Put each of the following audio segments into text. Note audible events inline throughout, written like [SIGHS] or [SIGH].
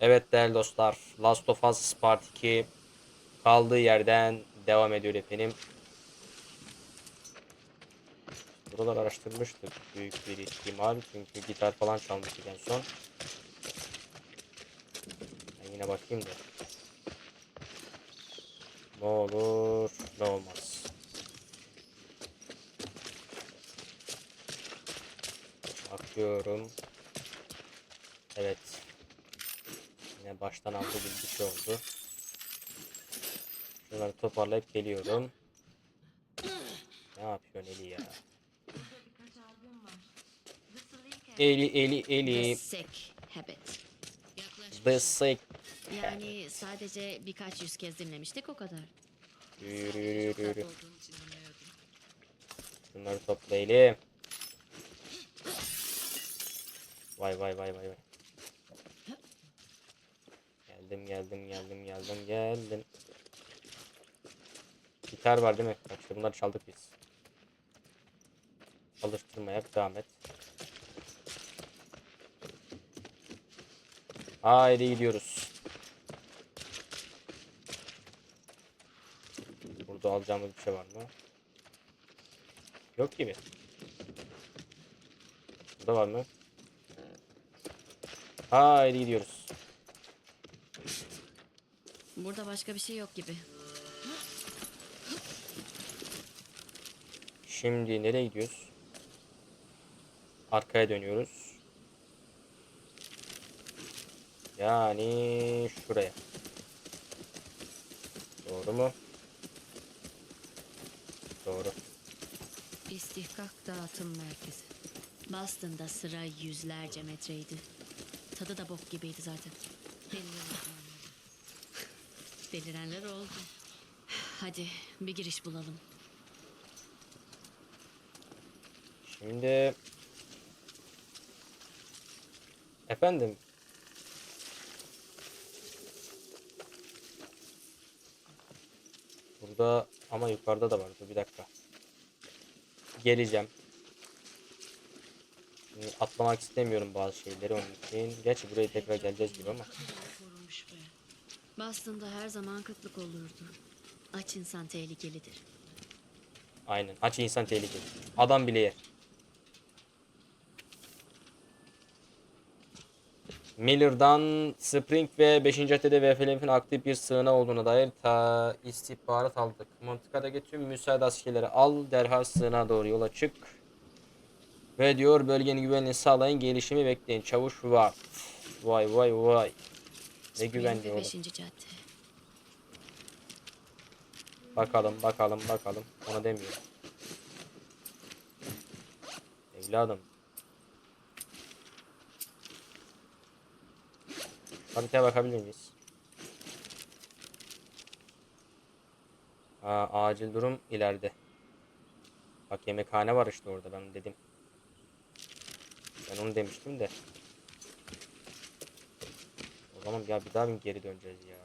Evet değerli dostlar. Last of Us Part 2 kaldığı yerden devam ediyor efendim. Buralar araştırmıştık büyük bir ihtimal. Çünkü gitar falan çalmıştık en son. Ben yine bakayım da. Ne olur ne olmaz. Bakıyorum. Evet. Yine baştan gibi bir şey oldu. Şunları toparlayıp geliyorum. Ne yapıyorsun Eli ya? Eli Eli The Eli. sick habit. The sick. Yani sadece birkaç yüz kez dinlemiştik o kadar. Yürü yürü yürü. Şunları topla Eli. Vay vay vay vay vay. Geldim geldim geldim geldim geldim. Gitar var değil mi? Bak işte bunları çaldık biz. Alıştırmaya devam et. Haydi gidiyoruz. Burada alacağımız bir şey var mı? Yok gibi. Burada var mı? Haydi gidiyoruz. Burada başka bir şey yok gibi. Şimdi nereye gidiyoruz? Arkaya dönüyoruz. Yani şuraya. Doğru mu? Doğru. İstihkak dağıtım merkezi. Boston'da sıra yüzlerce metreydi. Tadı da bok gibiydi zaten. Deliren Delirenler oldu. Hadi bir giriş bulalım. Şimdi efendim burada ama yukarıda da vardı bir dakika geleceğim Şimdi atlamak istemiyorum bazı şeyleri onun için gerçi buraya tekrar geleceğiz gibi ama. Boston'da her zaman kıtlık olurdu. Aç insan tehlikelidir. aynen aç insan tehlikeli adam bile yer Miller'dan Spring ve 5. caddede VFLF'in aktif bir sığınağı olduğuna dair ta istihbarat aldık. Montika'daki tüm müsaade askerleri al derhal sığınağa doğru yola çık. Ve diyor bölgenin güvenliğini sağlayın gelişimi bekleyin. Çavuş var. Vay vay vay. Ne güvenli Ve oğlum. cadde. Bakalım bakalım bakalım. Ona demiyorum. Evladım. Haritaya bakabilir miyiz? Aa, acil durum ileride. Bak yemekhane var işte orada ben dedim. Ben onu demiştim de. O zaman ya bir daha mı geri döneceğiz ya?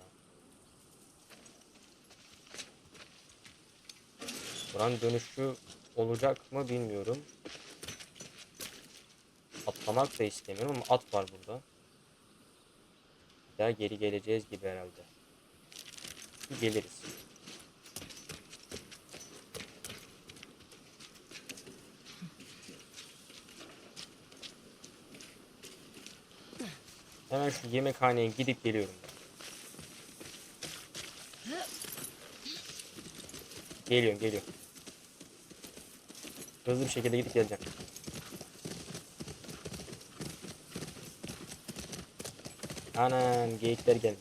Buranın dönüşü olacak mı bilmiyorum. Atlamak da istemiyorum ama at var burada. Bir daha geri geleceğiz gibi herhalde. Geliriz. Hemen şu yemekhaneye gidip geliyorum. Geliyorum geliyorum. Hızlı bir şekilde gidip geleceğim. Anam geyikler geldi.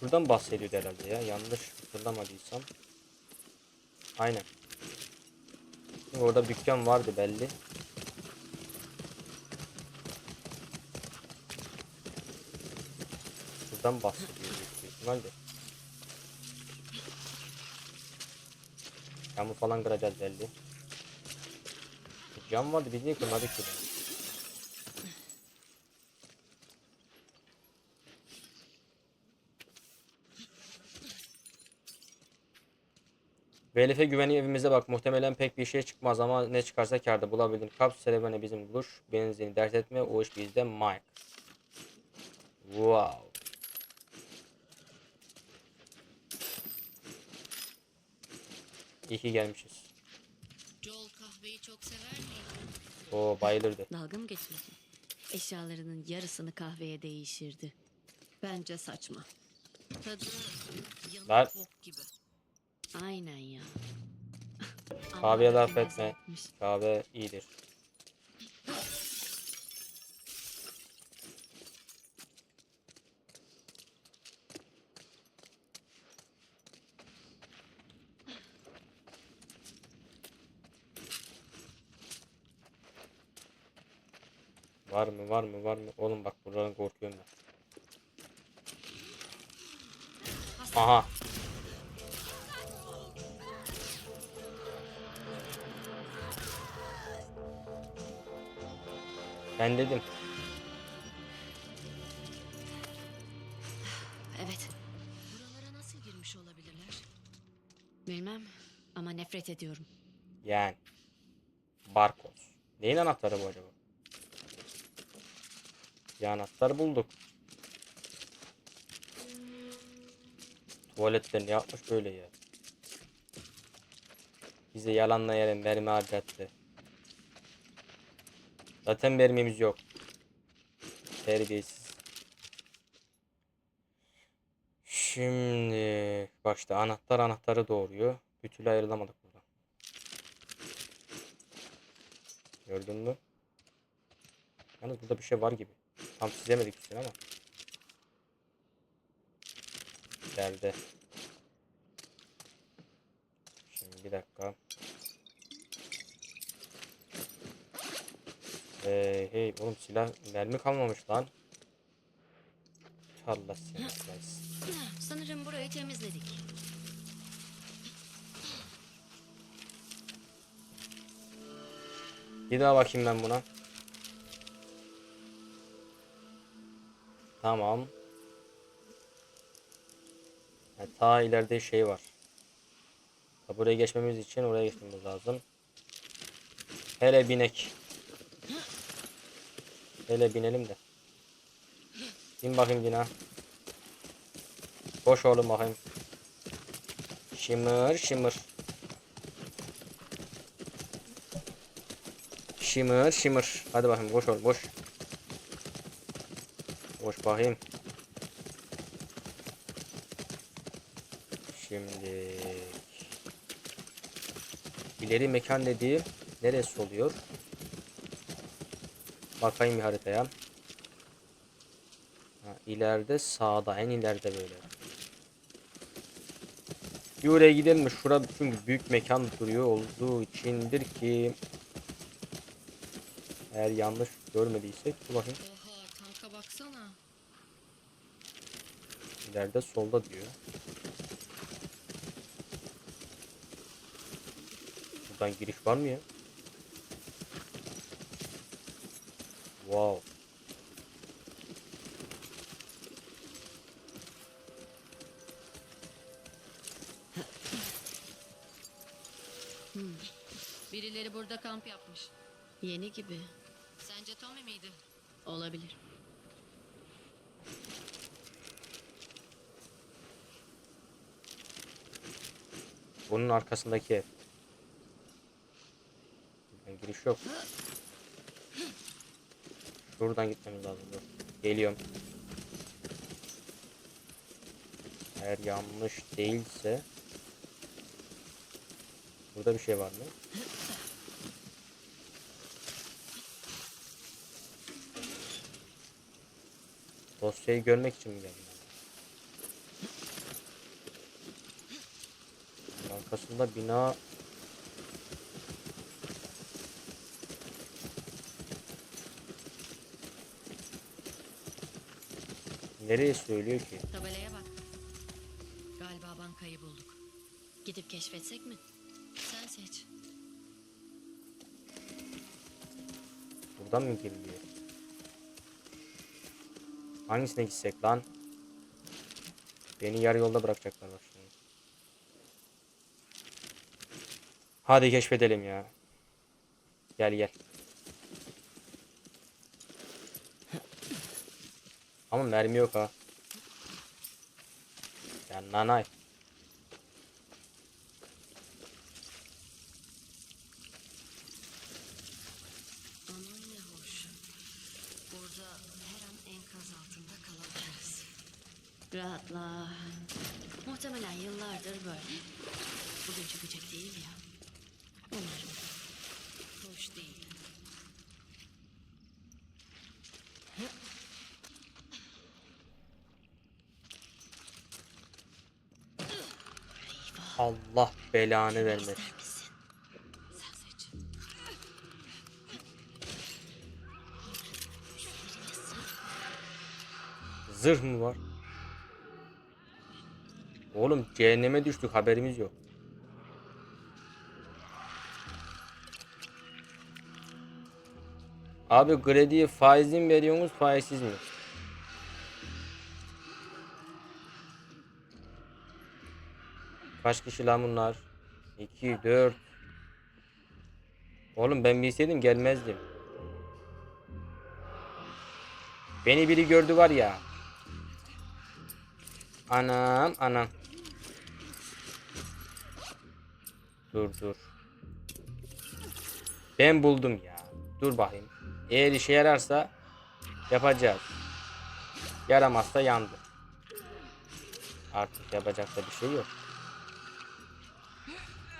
Şuradan bahsediyordu herhalde ya. Yanlış hatırlamadıysam. Aynen. Orada dükkan vardı belli. Şuradan bahsediyor büyük ihtimalle. Camı falan kıracağız belli. Cam vardı biz niye kırmadık ki? Velife güveni evimize bak. Muhtemelen pek bir şey çıkmaz ama ne çıkarsa kârda bulabildin. Kap serevene bizim buluş. Benzini dert etme. O iş bizde Mike. Wow. İyi ki gelmişiz. Joel kahveyi çok sever miydi? O bayılırdı. Dalga mı geçiyorsun? Eşyalarının yarısını kahveye değişirdi. Bence saçma. Tadı yanık Lan. bok gibi. Aynen ya. Kahveye laf rafine etme. Kahve iyidir. Var mı var mı var mı? Oğlum bak buradan korkuyorum ben. Aha. Ben dedim. Evet. Buralara nasıl girmiş olabilirler? Bilmem ama nefret ediyorum. Yani. Barkoz. Neyin anahtarı bu acaba? Bir anahtar bulduk. Tuvaletlerini yapmış böyle ya. Bize yalanlayarak mermi harcattı. Zaten mermimiz yok. Terbiyesiz. Şimdi bak işte anahtar anahtarı doğuruyor. Bir türlü ayrılamadık buradan. Gördün mü? Yalnız burada bir şey var gibi. Tam çizemedik üstüne ama. Geldi. Şimdi bir dakika. Hey hey oğlum silah mermi kalmamış lan. Allah seni. Sanırım burayı temizledik. Bir daha bakayım ben buna. Tamam. Ha, ta ileride şey var. Buraya geçmemiz için oraya geçmemiz lazım. Hele binek. Hele binelim de. Bin bakayım bina. Koş oğlum bakayım. Şımır şımır. Shimmer shimmer. Hadi bakayım boş ol boş. Boş bakayım. Şimdi ileri mekan dediği neresi oluyor? Bakayım bir haritaya. Ha, ileride sağda en ileride böyle. Bir oraya gidelim mi? Şura çünkü büyük mekan duruyor olduğu içindir ki eğer yanlış görmediysek bakayım. İleride solda diyor. Buradan giriş var mı ya? Wow. Birileri burada kamp yapmış. Yeni gibi. Sence Tommy miydi? Olabilir. Bunun arkasındaki ev. Giriş yok. Şuradan gitmemiz lazım. Geliyorum. Eğer yanlış değilse Burada bir şey var mı? Dosyayı görmek için mi geldim? Arkasında bina Nereye söylüyor ki? Tabelaya bak. Galiba bankayı bulduk. Gidip keşfetsek mi? Sen seç. Buradan mı giriliyor? Hangisine gitsek lan? Beni yarı yolda bırakacaklar bak şimdi. Hadi keşfedelim ya. Gel gel. Ama mermi yok ha. Ya nanay. Rahatla. Muhtemelen yıllardır böyle. Bugün çıkacak değil ya. Hoş değil. Allah belanı vermesin. Zırh mı var? Oğlum cehenneme düştük haberimiz yok. Abi krediyi faizli mi veriyorsunuz faizsiz mi? Kaç kişi lan bunlar? 2, 4. Oğlum ben bilseydim gelmezdim. Beni biri gördü var ya. Anam anam. Dur dur. Ben buldum ya. Dur bakayım. Eğer işe yararsa yapacağız. Yaramazsa yandı. Artık yapacak da bir şey yok.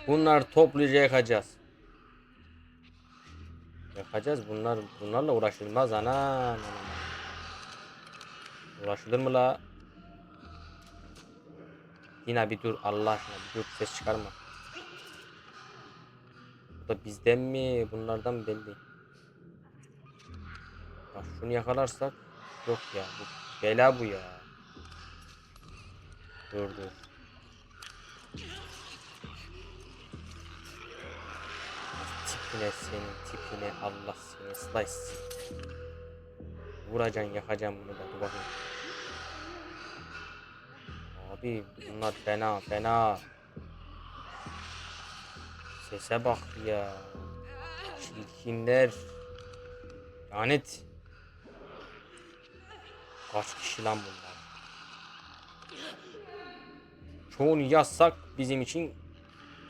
Bunlar topluca yakacağız. Yakacağız. Bunlar bunlarla uğraşılmaz ana. ana. Uğraşılır mı la? Yine bir dur Allah aşkına bir dur ses çıkarma. Bu da bizden mi bunlardan mı belli. Bak şunu yakalarsak yok ya bu bela bu ya. Dur dur. Tipine senin tipine Allah seni slice. Vuracaksın yakacaksın bunu da dur bakayım. Abi bunlar fena fena. Sese bak ya. Çirkinler. Lanet. Kaç kişi lan bunlar? Çoğunu yazsak bizim için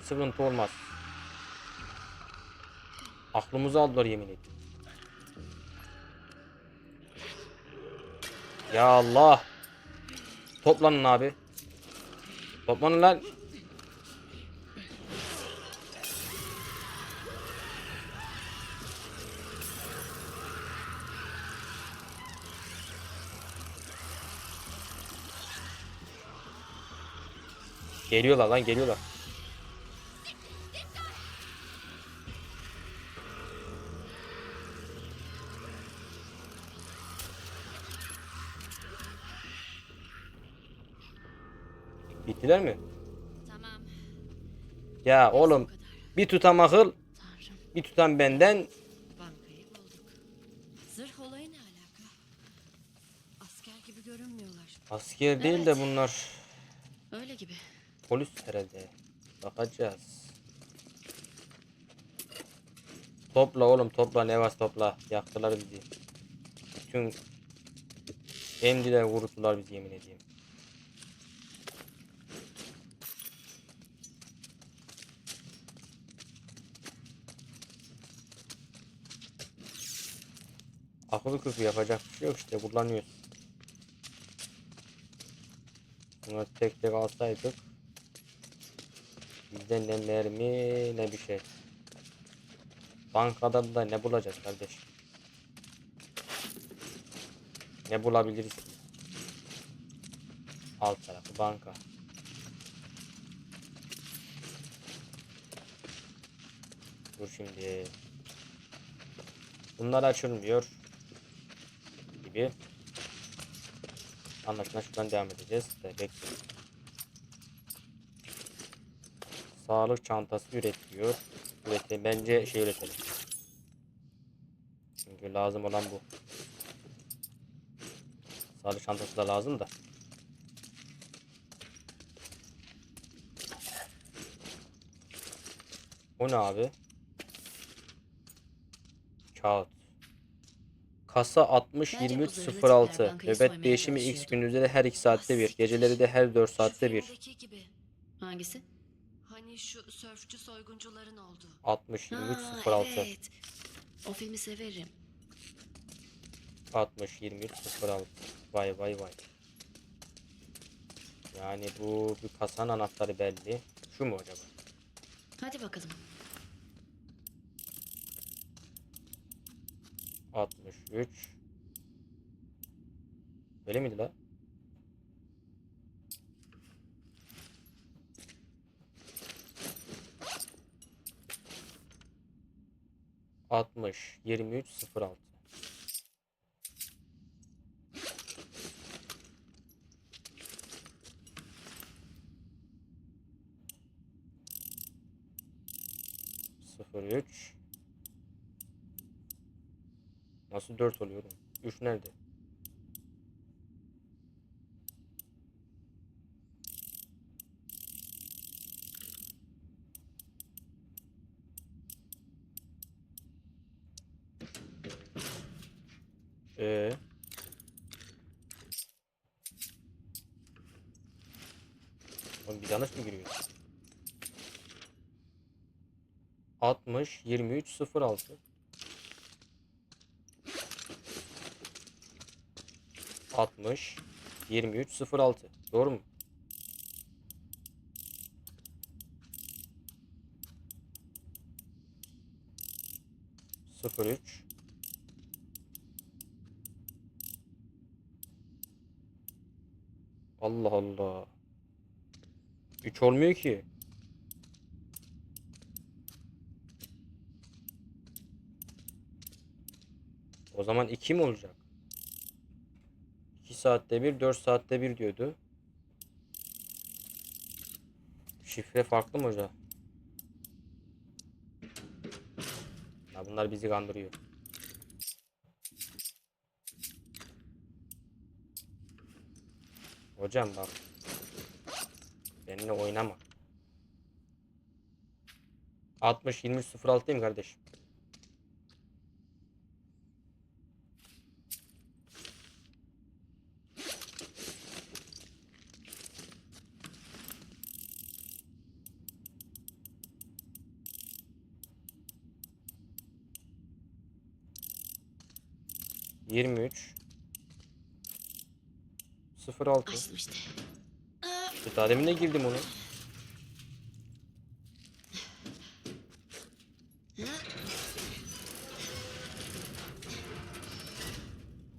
sıkıntı olmaz. Aklımızı aldılar yemin ederim. Ya Allah. Toplanın abi. Toplanın lan. Geliyorlar lan geliyorlar. Bittiler mi? Tamam. Ya oğlum bir tutam akıl bir tutam benden? Asker asker değil de bunlar. Polis herhalde. Bakacağız. Topla oğlum topla Nevas topla. Yaktılar bizi. Bütün emdiler vuruttular bizi yemin edeyim. Akıllı küfü yapacak bir şey yok işte kullanıyoruz. Bunları tek tek alsaydık bizden ne mermi ne bir şey. Bankada da ne bulacağız kardeş? Ne bulabiliriz? Alt tarafı banka. Dur şimdi. Bunlar açılmıyor. Gibi. Anlaşılan şuradan devam edeceğiz. De Sağlık çantası üretiyor. Üretelim. Bence şey üretelim. Çünkü lazım olan bu. Sağlık çantası da lazım da. O ne abi? Kağıt. Kasa 60 Bence bu 23 zırhlı 06. tipler bankayı Nöbet soymaya değişimi X gündüzleri her 2 saatte bir. Geceleri de her 4 Şu saatte bir. Hangisi? Hani şu sörfçü soyguncuların olduğu. 60 23 Ha, 06. evet. O filmi severim. 60 23 06. Vay vay vay. Yani bu bir kasanın anahtarı belli. Şu mu acaba? Hadi bakalım. 63 Öyle miydi la? Altmış, yirmi üç, sıfır altı. Sıfır üç. Nasıl 4 oluyorum? 3 nerede? Ee. Oğlum bir yanlış mı giriyor? 60 23 06 60 23 06 Doğru mu? Sıfır üç. Allah Allah. 3 olmuyor ki O zaman 2 mi olacak? 2 saatte bir, 4 saatte bir diyordu. Şifre farklı mı hoca? Ya bunlar bizi kandırıyor. Hocam bak. Benimle oynama. 60 23 06 değil mi kardeşim? Yirmi üç. Sıfır altı. Açtım işte. Bu daha demin de girdim onu.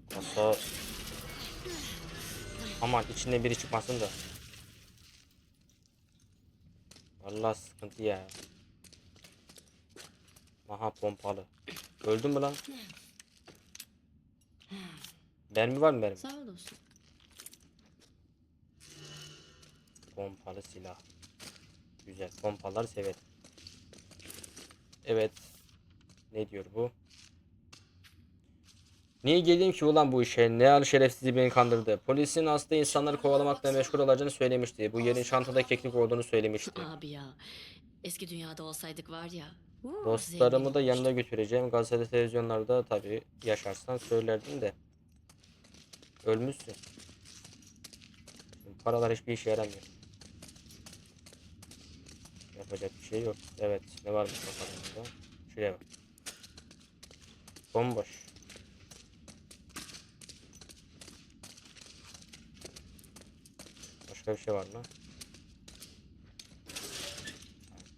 Kasa. Aman içinde biri çıkmasın da. Vallahi sıkıntı ya. Aha pompalı. Öldün mü lan? Mermi var mı mermi? Sağ ol dostum. Pompalı silah. Güzel. Pompalar severim. Evet. Ne diyor bu? Niye geleyim ki ulan bu işe? Ne al şerefsizi beni kandırdı. Polisin hasta insanları kovalamakla meşgul olacağını söylemişti. Bu yerin çantada keklik olduğunu söylemişti. Abi ya. Eski dünyada olsaydık var ya. Dostlarımı da yanına götüreceğim. Gazete televizyonlarda tabii yaşarsan söylerdin de. Ölmüşsün. Paralar hiçbir işe yaramıyor. Yapacak bir şey yok. Evet. Ne varmış bakalım Şuraya bak. Bomboş. Başka bir şey var mı?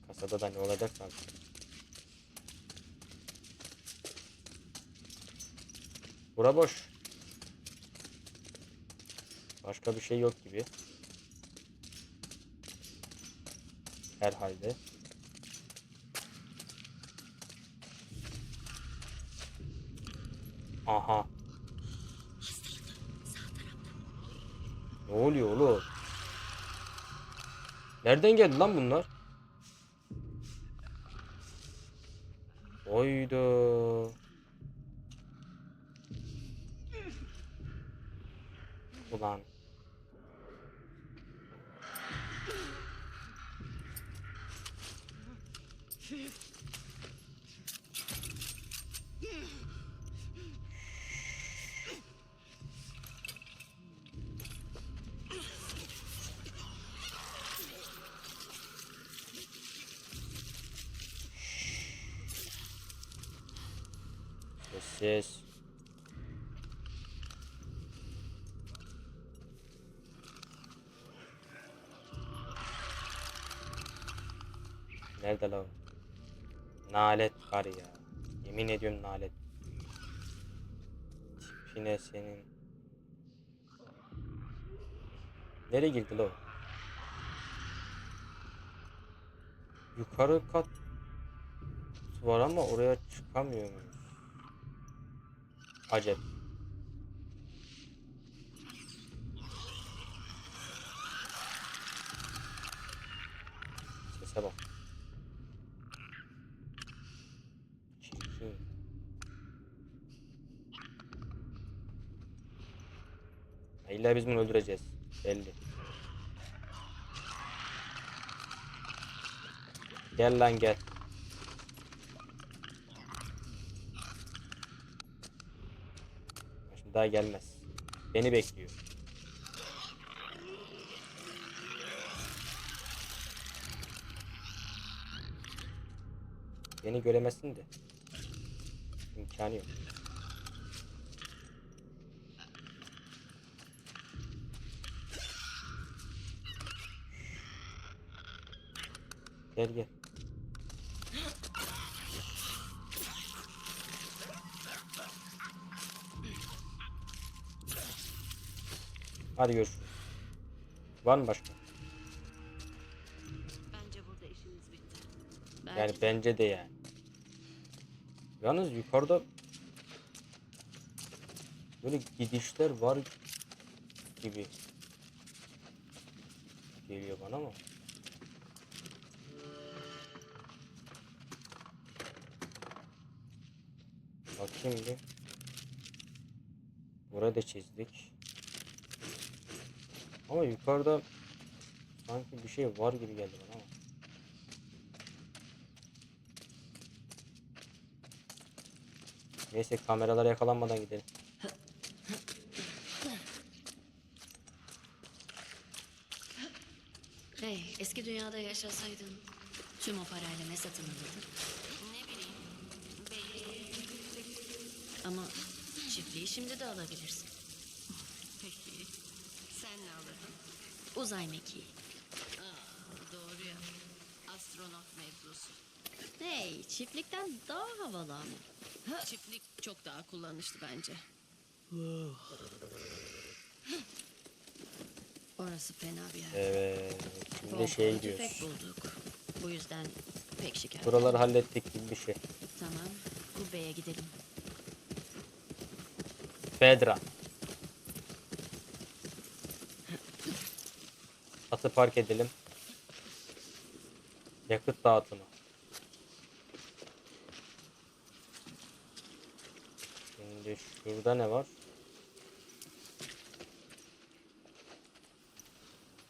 Kasada da ne olacak sanki? Bura boş. Başka bir şey yok gibi. Herhalde. Aha. Ne oluyor oğlum? Nereden geldi lan bunlar? Oyda. Ulan. Sessiz. Nerede lan? Nalet var ya. Yemin ediyorum nalet. Tipine senin. Nereye girdi lan? o? Yukarı kat var ama oraya çıkamıyor muyuz? Acep. Sese bak. Çirkin. Ha, İlla biz bunu öldüreceğiz. Belli. Gel lan gel. Şimdi daha gelmez. Beni bekliyor. Beni göremezsin de. İmkanı yok. Gel gel. Hadi görüşürüz. Var mı başka? Bence burada işimiz bitti. Belki Yani bence de yani. Yalnız yukarıda böyle gidişler var gibi geliyor bana ama. Bakayım bir. Burada çizdik. Ama yukarıda sanki bir şey var gibi geldi bana ama. Neyse kameralara yakalanmadan gidelim. Hey, eski dünyada yaşasaydın tüm o parayla ne satın alırdın? Ne bileyim. Belki. Ama çiftliği şimdi de alabilirsin. Peki. Sen ne alırdın? Uzay mekiği. Aa, doğru ya. Astronot mevzusu. Hey, çiftlikten daha havalı ama. Çiftlik çok daha kullanışlı bence. [SIGHS] Orası fena bir yer. Evet. Şimdi Pompalı şeye tüfek gidiyoruz. bulduk. Bu yüzden pek şikayet. Buraları hallettik gibi bir şey. Tamam, kubbeye gidelim. Fedra. Atı park edelim. Yakıt dağıtımı. Şimdi şurada ne var?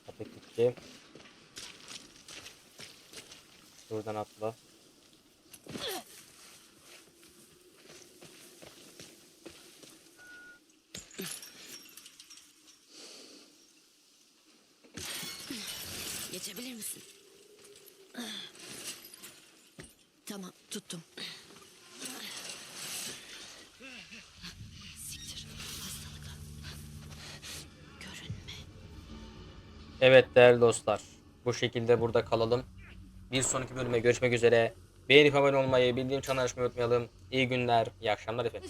Kapı kilitli. Şuradan atla. Misin? Tamam, tuttum. Siktir, hastalık. Görünme. Evet değerli dostlar. Bu şekilde burada kalalım. Bir sonraki bölüme görüşmek üzere. Beğenip abone olmayı, bildiğim çanı açmayı unutmayalım. İyi günler, iyi akşamlar efendim.